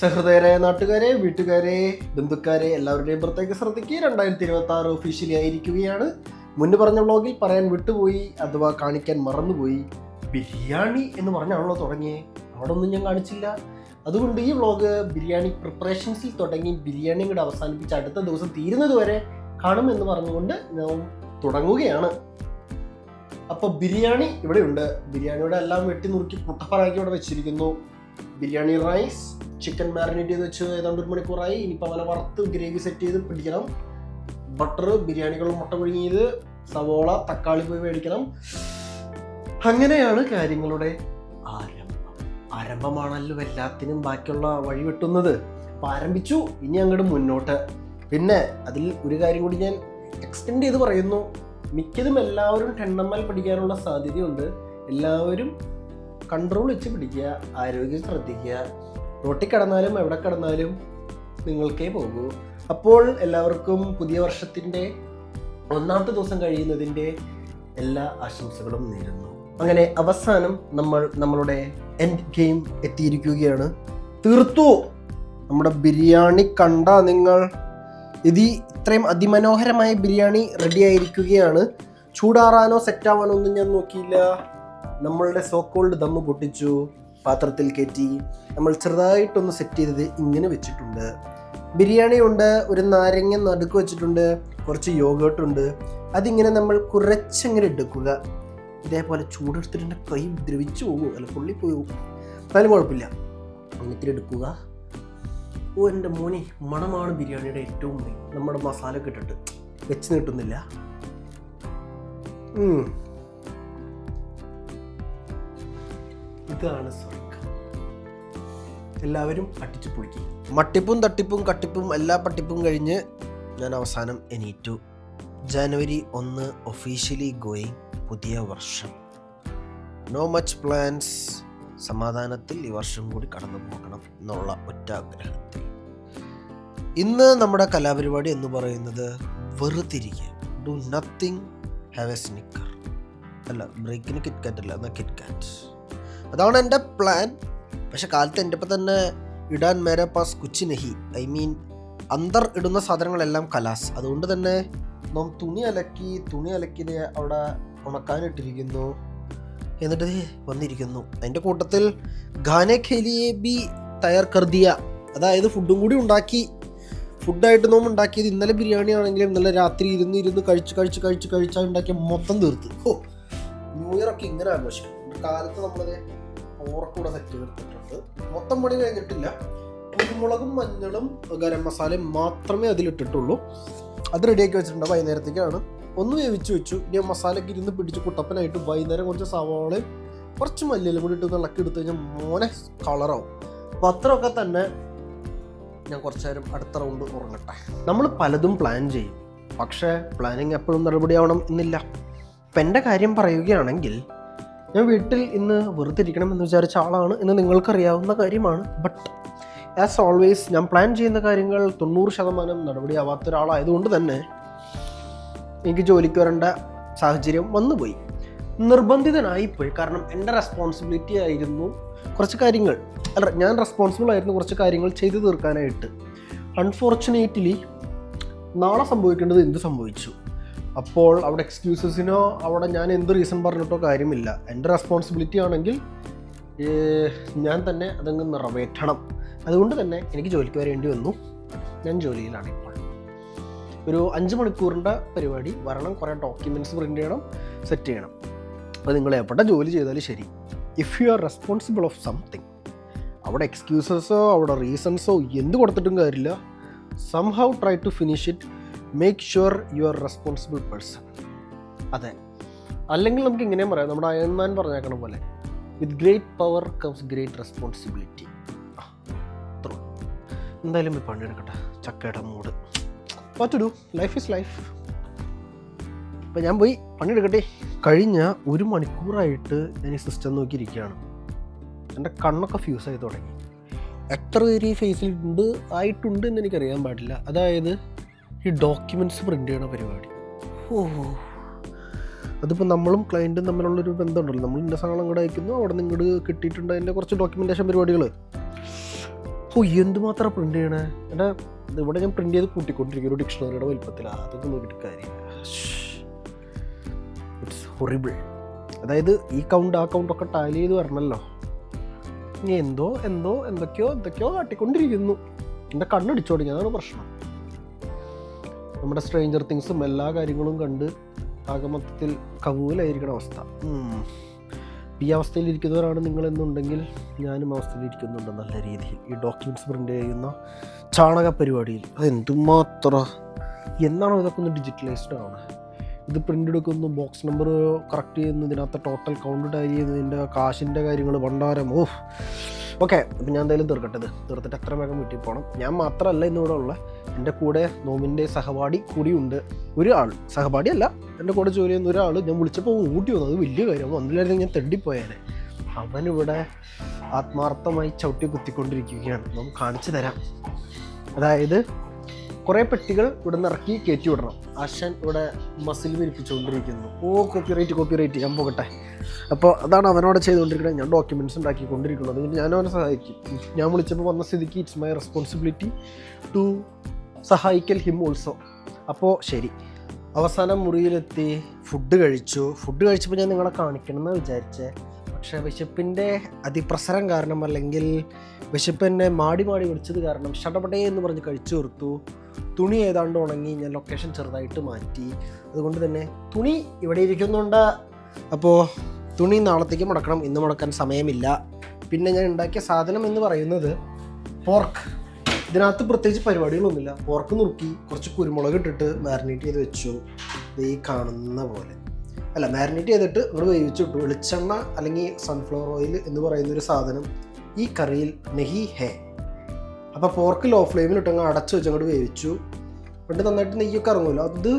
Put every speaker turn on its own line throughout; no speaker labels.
സഹൃദയരായ നാട്ടുകാരെ വീട്ടുകാരെ ബന്ധുക്കാരെ എല്ലാവരുടെയും പ്രത്യേക ശ്രദ്ധയ്ക്ക് രണ്ടായിരത്തി ഇരുപത്തി ആറ് ഒഫീഷ്യലി ആയിരിക്കുകയാണ്. മുന്നേ പറഞ്ഞ വ്ളോഗിൽ പറയാൻ വിട്ടുപോയി അഥവാ കാണിക്കാൻ മറന്നുപോയി ബിരിയാണി എന്ന് പറഞ്ഞാണല്ലോ തുടങ്ങിയേ. അവിടെ ഒന്നും ഞാൻ കാണിച്ചില്ല. അതുകൊണ്ട് ഈ വ്ളോഗ് ബിരിയാണി പ്രിപ്പറേഷൻസിൽ തുടങ്ങി ബിരിയാണിയും കൂടെ അവസാനിപ്പിച്ച് അടുത്ത ദിവസം തീരുന്നത് വരെ കാണുമെന്ന് പറഞ്ഞുകൊണ്ട് ഞാൻ തുടങ്ങുകയാണ്. അപ്പോൾ ബിരിയാണി ഇവിടെയുണ്ട്. ബിരിയാണിയുടെ എല്ലാം വെട്ടി നുറുക്കി പുട്ടപ്പറാക്കി ഇവിടെ വെച്ചിരിക്കുന്നു. ബിരിയാണി റൈസ് ചിക്കൻ മാരിനേറ്റ് ചെയ്ത് വെച്ച് ഏതാണ്ട് ഒരു മണിക്കൂറായി. ഇനിയിപ്പോൾ അവനെ വറുത്ത് ഗ്രേവി സെറ്റ് ചെയ്ത് പിടിക്കണം. ബട്ടർ ബിരിയാണികൾ മുട്ട പുഴുങ്ങിയത് സവോള തക്കാളി പോയി മേടിക്കണം. അങ്ങനെയാണ് കാര്യങ്ങളുടെ ആരംഭം. ആരംഭമാണല്ലോ എല്ലാത്തിനും ബാക്കിയുള്ള വഴി വെട്ടുന്നത്. അപ്പം ആരംഭിച്ചു. ഇനി അങ്ങോട്ട് മുന്നോട്ട്. പിന്നെ അതിൽ ഒരു കാര്യം കൂടി ഞാൻ എക്സ്റ്റെൻഡ് ചെയ്ത് പറയുന്നു. മിക്കതും എല്ലാവരും ടെണ്ണമ്മൽ പഠിക്കാനുള്ള സാധ്യതയുണ്ട്. എല്ലാവരും കൺട്രോൾ വെച്ച് പിടിക്കുക ആരോഗ്യം ശ്രദ്ധിക്കുക. റോട്ടിൽ കിടന്നാലും എവിടെ കിടന്നാലും നിങ്ങൾക്കേ പോകൂ. അപ്പോൾ എല്ലാവർക്കും പുതിയ വർഷത്തിന്റെ ഒന്നാമത്തെ ദിവസം കഴിയുന്നതിന്റെ എല്ലാ ആശംസകളും നേരുന്നു. അങ്ങനെ അവസാനം നമ്മൾ നമ്മളുടെ എൻഡ് ഗെയിം എത്തിയിരിക്കുകയാണ്. തീർത്തു നമ്മുടെ ബിരിയാണി കണ്ട നിങ്ങൾ ഇത് ഇത്രയും അതിമനോഹരമായ ബിരിയാണി റെഡി ആയിരിക്കുകയാണ്. ചൂടാറാനോ സെറ്റാവാനോ ഒന്നും ഞാൻ നോക്കിയില്ല. നമ്മളുടെ സോക്കോൾഡ് ദമ്മ് പൊട്ടിച്ചു പാത്രത്തിൽ കയറ്റി നമ്മൾ ചെറുതായിട്ടൊന്ന് സെറ്റ് ചെയ്തത് ഇങ്ങനെ വെച്ചിട്ടുണ്ട്. ബിരിയാണി ഉണ്ട് ഒരു നാരങ്ങ നടുക്ക് വെച്ചിട്ടുണ്ട് കുറച്ച് യോഗട്ടുണ്ട് അതിങ്ങനെ നമ്മൾ കുറച്ചങ്ങനെ എടുക്കുക. ഇതേപോലെ ചൂടെടുത്തിട്ട് എന്റെ കൈ ദ്രവിച്ചു പോകും. അല്ല പുള്ളി പോകും. എന്നാലും കുഴപ്പമില്ല. എന്നിട്ട് എടുക്കുക. ഓ എന്റെ മോനെ മണമാണ് ബിരിയാണിയുടെ ഏറ്റവും നമ്മുടെ മസാല കിട്ടിട്ട് വെച്ച് നീട്ടുന്നില്ല. ഇതാണ് സ്വർഗം എല്ലാവരും അട്ടിച്ചു പൊളിക്കും. മട്ടിപ്പും തട്ടിപ്പും കട്ടിപ്പും എല്ലാ പട്ടിപ്പും കഴിഞ്ഞ് ഞാൻ അവസാനം എണീറ്റു. ജാനുവരി ഒന്ന് ഒഫീഷ്യലി ഗോയിങ് പുതിയ വർഷം. നോ മച്ച് പ്ലാൻസ് സമാധാനത്തിൽ ഈ വർഷം കൂടി കടന്നു പോകണം എന്നുള്ള ഒറ്റ ആഗ്രഹത്തിൽ. ഇന്ന് നമ്മുടെ കലാപരിപാടി എന്ന് പറയുന്നത് വെറുതിരിക്കുക. Do nothing have a snicker അല്ല ബ്രേക്കിന് കിറ്റ്കാറ്റ് അല്ല എന്നാൽ കിറ്റ്കാറ്റ് അതാണ് എന്റെ പ്ലാൻ പക്ഷെ കാലത്ത് എന്റെ ഇപ്പം തന്നെ ഇടാൻ മേരെ പാസ് കുച്ച് നഹി ഐ മീൻ അന്തർ ഇടുന്ന സാധനങ്ങളെല്ലാം കലാസ്. അതുകൊണ്ട് തന്നെ നാം തുണി അലക്കി തുണി അലക്കി അവിടെ ഉണക്കാനിട്ടിരിക്കുന്നു. എന്നിട്ട് വന്നിരിക്കുന്നു. അതിന്റെ കൂട്ടത്തിൽ ഖാനെ ഖേലിയെ ബി തയ്യാർ കർദിയ. അതായത് ഫുഡും കൂടി ഉണ്ടാക്കി. ഫുഡായിട്ട് നോമ്പ് ഉണ്ടാക്കിയത് ഇന്നലെ ബിരിയാണി ആണെങ്കിലും ഇന്നലെ രാത്രി ഇരുന്ന് ഇരുന്ന് കഴിച്ച് കഴിച്ച് കഴിച്ച് കഴിച്ചാൽ ഉണ്ടാക്കിയ മൊത്തം തീർത്ത്. ഓ ന്യൂ ഇയർ ഒക്കെ ഇങ്ങനെ ആഘോഷിക്കും. കാലത്ത് നമ്മളത് ഓർക്കൂടെ സെറ്റ് ചെയ്തിട്ടുണ്ട് മൊത്തം പണി കഴിഞ്ഞിട്ടില്ല. കുരുമുളകും മഞ്ഞളും ഗരം മസാലയും മാത്രമേ അതിലിട്ടിട്ടുള്ളൂ. അത് റെഡിയാക്കി വെച്ചിട്ടുണ്ട് വൈകുന്നേരത്തേക്കാണ്. ഒന്ന് വേവിച്ച് വെച്ചു. ഇനി മസാലയൊക്കെ ഇരുന്ന് പിടിച്ച് കുട്ടപ്പനായിട്ട് വൈകുന്നേരം കുറച്ച് സവാളയും കുറച്ച് മല്ലിയിലും കൂടി ഇട്ട് ഇളക്കി എടുത്തു കഴിഞ്ഞാൽ മോനെ കളറാവും അപ്പോൾ അത്രയൊക്കെ തന്നെ ഞാൻ കുറച്ച് നേരം അടുത്ത റൗണ്ട് ഉറങ്ങട്ടെ. നമ്മൾ പലതും പ്ലാൻ ചെയ്യും. പക്ഷേ പ്ലാനിങ് എപ്പോഴും നടപടിയാവണം എന്നില്ല. ഇപ്പം എന്റെ കാര്യം പറയുകയാണെങ്കിൽ ഞാൻ വീട്ടിൽ ഇന്ന് വെറുതെ ഇരിക്കണം എന്ന് വിചാരിച്ച ആളാണ് എന്ന് നിങ്ങൾക്കറിയാവുന്ന കാര്യമാണ്. ബട്ട് ആസ് ഓൾവേസ് ഞാൻ പ്ലാൻ ചെയ്യുന്ന കാര്യങ്ങൾ തൊണ്ണൂറ് ശതമാനം നടപടിയാവാത്ത ഒരാളായതുകൊണ്ട് തന്നെ എനിക്ക് ജോലിക്ക് വരേണ്ട സാഹചര്യം വന്നുപോയി. നിർബന്ധിതനായി പോയി. കാരണം എന്റെ റെസ്പോൺസിബിലിറ്റി ആയിരുന്നു കുറച്ച് കാര്യങ്ങൾ. അല്ല ഞാൻ റെസ്പോൺസിബിൾ ആയിരുന്നു കുറച്ച് കാര്യങ്ങൾ ചെയ്തു തീർക്കാനായിട്ട്. അൺഫോർച്ചുനേറ്റ്ലി നാളെ സംഭവിക്കേണ്ടത് എന്ത് സംഭവിച്ചു? അപ്പോൾ അവിടെ എക്സ്ക്യൂസസിനോ അവിടെ ഞാൻ എന്ത് റീസൺ പറഞ്ഞിട്ടോ കാര്യമില്ല. എന്റെ റെസ്പോൺസിബിലിറ്റി ആണെങ്കിൽ ഞാൻ തന്നെ അതങ്ങ് നിറവേറ്റണം. അതുകൊണ്ട് തന്നെ എനിക്ക് ജോലിക്ക് വരേണ്ടി വന്നു. ഞാൻ ജോലിയിലാണ് ഇപ്പോൾ. ഒരു അഞ്ച് മണിക്കൂറിന്റെ പരിപാടി വരണം കുറേ ഡോക്യുമെന്റ്സ് പ്രിന്റ് ചെയ്യണം സെറ്റ് ചെയ്യണം. അപ്പോൾ നിങ്ങൾ എവിടെ ജോലി ചെയ്താലും ശരി. If you are responsible of something അവിടെ എക്സ്ക്യൂസസോ അവിടെ റീസൺസോ എന്ത് കൊടുത്തിട്ടും കാര്യമില്ല. Somehow try to finish it make sure you are responsible person അതെ. അല്ലെങ്കിൽ നമുക്ക് ഇങ്ങനെയും പറയാം. നമ്മുടെ അയൺമാൻ പറഞ്ഞേക്കണ പോലെ with great power comes great responsibility എന്തായാലും ഈ പണിയെടുക്കട്ടെ ചക്കയുടെ mood what life is life അപ്പം ഞാൻ പോയി പണിയെടുക്കട്ടെ കഴിഞ്ഞ ഒരു മണിക്കൂറായിട്ട് ഞാൻ ഈ സിസ്റ്റം നോക്കിയിരിക്കുകയാണ്. എന്റെ കണ്ണൊക്കെ ഫ്യൂസ് ആയി തുടങ്ങി. എത്ര പേര് ഈ ഫേസിലുണ്ട് ആയിട്ടുണ്ട് എന്ന് എനിക്കറിയാൻ പാടില്ല. അതായത് ഈ ഡോക്യുമെന്റ്സ് പ്രിന്റ് ചെയ്യണ പരിപാടി. ഓ. അതിപ്പോൾ നമ്മളും ക്ലയന്റും തമ്മിലുള്ളൊരു ബന്ധമുണ്ടല്ലോ. നമ്മൾ ഇന്ന സാധനം അങ്ങോട്ട് അയക്കുന്നു അവിടെ നിന്ന് ഇങ്ങോട്ട് കിട്ടിയിട്ടുണ്ട് അതിന്റെ കുറച്ച് ഡോക്യുമെന്റേഷൻ പരിപാടികൾ ഓ എന്തുമാത്രം പ്രിന്റ് ചെയ്യണേ എന്റെ ഇവിടെ ഞാൻ പ്രിന്റ് ചെയ്ത് കൂട്ടിക്കൊണ്ടിരിക്കും ഒരു ഡിക്ഷണറിയുടെ വലിപ്പത്തിൽ അതൊക്കെ നോക്കിയിട്ട് കാര്യമില്ല. ഇറ്റ്സ് ഹൊറിബിൾ അതായത് ഈ കൗണ്ട് ആ കൗണ്ടൊക്കെ ടാലി ചെയ്ത് വരണമല്ലോ ഇനി എന്തോ എന്തോ എന്തൊക്കെയോ എന്തൊക്കെയോ കാട്ടിക്കൊണ്ടിരിക്കുന്നു. എന്റെ കണ്ണടിച്ചോടി അതാണ് പ്രശ്നം. നമ്മുടെ സ്ട്രേഞ്ചർ തിങ്സും എല്ലാ കാര്യങ്ങളും കണ്ട് ആകെ മൊത്തത്തിൽ കവൂലായിരിക്കണ അവസ്ഥ. ഈ നിങ്ങൾ എന്നുണ്ടെങ്കിൽ ഞാനും അവസ്ഥയിൽ ഇരിക്കുന്നുണ്ട് നല്ല രീതിയിൽ. ഈ ഡോക്യുമെന്റ്സ് പ്രിന്റ് ചെയ്യുന്ന ചാണക പരിപാടിയിൽ. അത് എന്തുമാത്രം എന്നാണോ ഇതൊക്കെ ഒന്ന് ഡിജിറ്റലൈസ്ഡ് ആണ്? ഇത് പ്രിന്റ് എടുക്കുന്നു ബോക്സ് നമ്പർ കറക്റ്റ് ചെയ്യുന്നു ഇതിനകത്ത് ടോട്ടൽ കൗണ്ട് ടാലി ചെയ്യുന്നതിന്റെ കാശിന്റെ കാര്യങ്ങൾ ഭണ്ഡാരം. ഓ ഓക്കെ അപ്പം ഞാൻ എന്തായാലും തീർക്കട്ടത് തീർത്തിട്ട് എത്ര വേഗം വീട്ടിൽ പോകണം ഞാൻ മാത്രമല്ല ഇന്നിവിടെ ഉള്ള എന്റെ കൂടെ നോമിന്റെ സഹപാഠി കൂടിയുണ്ട് ഒരാൾ. സഹപാഠി അല്ല എന്റെ കൂടെ ജോലി ചെയ്യുന്ന ഒരാൾ. ഞാൻ വിളിച്ചപ്പോൾ ഊട്ടി വന്നു. അത് വലിയ കാര്യം. വന്നില്ലായിരുന്നു ഞാൻ തെണ്ടിപ്പോയേനെ അവനിവിടെ ആത്മാർത്ഥമായി ചവിട്ടി കുത്തിക്കൊണ്ടിരിക്കുകയാണ്. നമുക്ക് കാണിച്ചു തരാം. അതായത് കുറേ പെട്ടികൾ ഇവിടെ നിന്ന് ഇറക്കി കയറ്റി വിടണം. ആശാൻ ഇവിടെ മസിൽ വിരിപ്പിച്ചുകൊണ്ടിരിക്കുന്നു. ഓ കോപ്പിറൈറ്റ് കോപ്പിറൈറ്റ് ഞാൻ പോകട്ടെ. അപ്പോൾ അതാണ് അവനോട് ചെയ്തുകൊണ്ടിരിക്കുന്നത്. ഞാൻ ഡോക്യുമെന്റ്സ് ഉണ്ടാക്കിക്കൊണ്ടിരിക്കുന്നത്. ഞാൻ അവനെ സഹായിക്കും. ഞാൻ വിളിച്ചപ്പോൾ വന്ന സ്ഥിതിക്ക് ഇറ്റ്സ് മൈ റെസ്പോൺസിബിലിറ്റി ടു സഹായിക്കൽ ഹിം ഓൾസോ അപ്പോൾ ശരി. അവസാനം മുറിയിലെത്തി. ഫുഡ് കഴിച്ചു. ഫുഡ് കഴിച്ചപ്പോൾ ഞാൻ നിങ്ങളെ കാണിക്കണം എന്ന് വിചാരിച്ചേ. പക്ഷേ വിശപ്പിന്റെ അതിപ്രസരം കാരണം അല്ലെങ്കിൽ വിശപ്പ് എന്നെ മാടി മാടി വിളിച്ചത് കാരണം ഷടപടേ എന്ന് പറഞ്ഞ് കഴിച്ചു തീർത്തു തുണി ഏതാണ്ട് ഉണങ്ങി ഞാൻ ലൊക്കേഷൻ ചെറുതായിട്ട് മാറ്റി. അതുകൊണ്ട് തന്നെ തുണി ഇവിടെ ഇരിക്കുന്നുണ്ട്. അപ്പോൾ തുണി നാളത്തേക്ക് മുടക്കണം ഇന്ന് മുടക്കാൻ സമയമില്ല. പിന്നെ ഞാൻ ഉണ്ടാക്കിയ സാധനം എന്ന് പറയുന്നത് പോർക്ക് ഇതിനകത്ത് പ്രത്യേകിച്ച് പരിപാടികളൊന്നുമില്ല. പോർക്ക് നുറുക്കി കുറച്ച് കുരുമുളക് ഇട്ടിട്ട് മാരിനേറ്റ് ചെയ്ത് വെച്ചു. ഇത് ഈ കാണുന്ന പോലെ. അല്ല മാരിനേറ്റ് ചെയ്തിട്ട് ഇവിടെ വേവിച്ചിട്ടു വെളിച്ചെണ്ണ അല്ലെങ്കിൽ സൺഫ്ലവർ ഓയിൽ എന്ന് പറയുന്ന ഒരു സാധനം ഈ കറിയിൽ നെഹി ഹേ അപ്പോൾ ഫോർക്ക് ലോ ഫ്ലെയിമിൽ ഇട്ടങ്ങ് അടച്ചു വെച്ച് അങ്ങോട്ട് വേവിച്ചു. എന്നിട്ട് നന്നായിട്ട് നെയ്യൊക്കെ ഇറങ്ങുമല്ലോ. അത്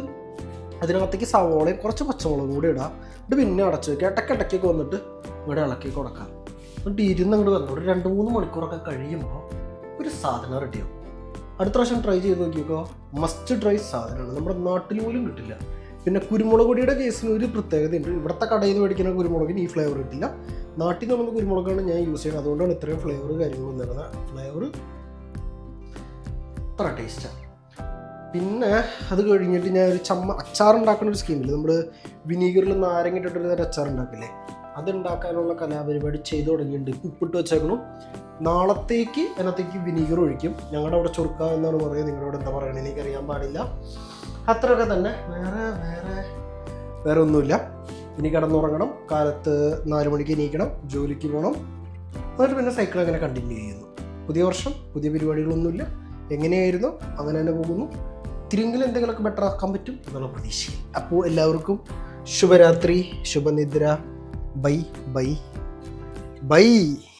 അതിനകത്തേക്ക് സവോളയും കുറച്ച് പച്ചമുളകും കൂടി ഇടാം. എന്നിട്ട് പിന്നെ അടച്ചു വെക്കുക. ഇടയ്ക്കിടയ്ക്കൊക്കെ വന്നിട്ട് ഇവിടെ ഇളക്കി കൊടുക്കാം. എന്നിട്ട് ഇരുന്ന് അങ്ങോട്ട് വന്നു ഒരു രണ്ട് മൂന്ന് മണിക്കൂറൊക്കെ കഴിയുമ്പോൾ ഒരു സാധനം റെഡിയാവും അടുത്ത പ്രാവശ്യം ട്രൈ ചെയ്ത് നോക്കിയപ്പോൾ മസ്റ്റ് ട്രൈ സാധനമാണ്. നമ്മുടെ നാട്ടിൽ പോലും കിട്ടില്ല. പിന്നെ കുരുമുളക് പൊടിയുടെ കേസിന് ഒരു പ്രത്യേകതയുണ്ട്. ഇവിടുത്തെ കടയിൽ നിന്ന് മേടിക്കുന്ന കുരുമുളകിന് ഈ ഫ്ലേവർ കിട്ടില്ല നാട്ടിൽ നിന്നുള്ള കുരുമുളകാണ് ഞാൻ യൂസ് ചെയ്യുന്നത്. അതുകൊണ്ടാണ് ഇത്രയും ഫ്ലേവർ കാര്യങ്ങളും വരുന്നത് ഫ്ലേവർ അത്ര ടേസ്റ്റാണ് പിന്നെ അത് കഴിഞ്ഞിട്ട് ഞാൻ ഒരു ചമ്മ അച്ചാർ ഉണ്ടാക്കുന്ന ഒരു സ്കീമില്ല നമ്മൾ വിനീഗറിൽ നാരങ്ങ ഇട്ടിട്ടൊരു തരം അച്ചാർ ഉണ്ടാക്കില്ലേ അത് ഉണ്ടാക്കാനുള്ള കലാപരിപാടി ചെയ്തു തുടങ്ങിയിട്ടുണ്ട്. ഉപ്പിട്ട് വെച്ചേക്കണം. നാളത്തേക്ക് അതിനകത്തേക്ക് വിനീഗർ ഒഴിക്കും. ഞങ്ങളുടെ അവിടെ ചുരുക്ക എന്നാണ് പറയുക നിങ്ങളുടെ അവിടെ എന്താ പറയുന്നത് എനിക്കറിയാൻ പാടില്ല. അത്രയൊക്കെ തന്നെ. വേറെ വേറെ വേറെ ഒന്നുമില്ല. ഇനി കിടന്നുറങ്ങണം. കാലത്ത് നാല് മണിക്ക് എണീക്കണം. ജോലിക്ക് പോകണം എന്നിട്ട് പിന്നെ സൈക്കിൾ അങ്ങനെ കണ്ടിന്യൂ ചെയ്യുന്നു. പുതിയ വർഷം പുതിയ പരിപാടികളൊന്നുമില്ല. എങ്ങനെയായിരുന്നു? അങ്ങനെ തന്നെ പോകുന്നു. തിരിങ്കിലും എന്തെങ്കിലുമൊക്കെ ബെറ്റർ ആക്കാൻ പറ്റും എന്നുള്ള പ്രതീക്ഷയിൽ. അപ്പോൾ എല്ലാവർക്കും ശുഭരാത്രി ശുഭനിദ്ര. Bye bye bye.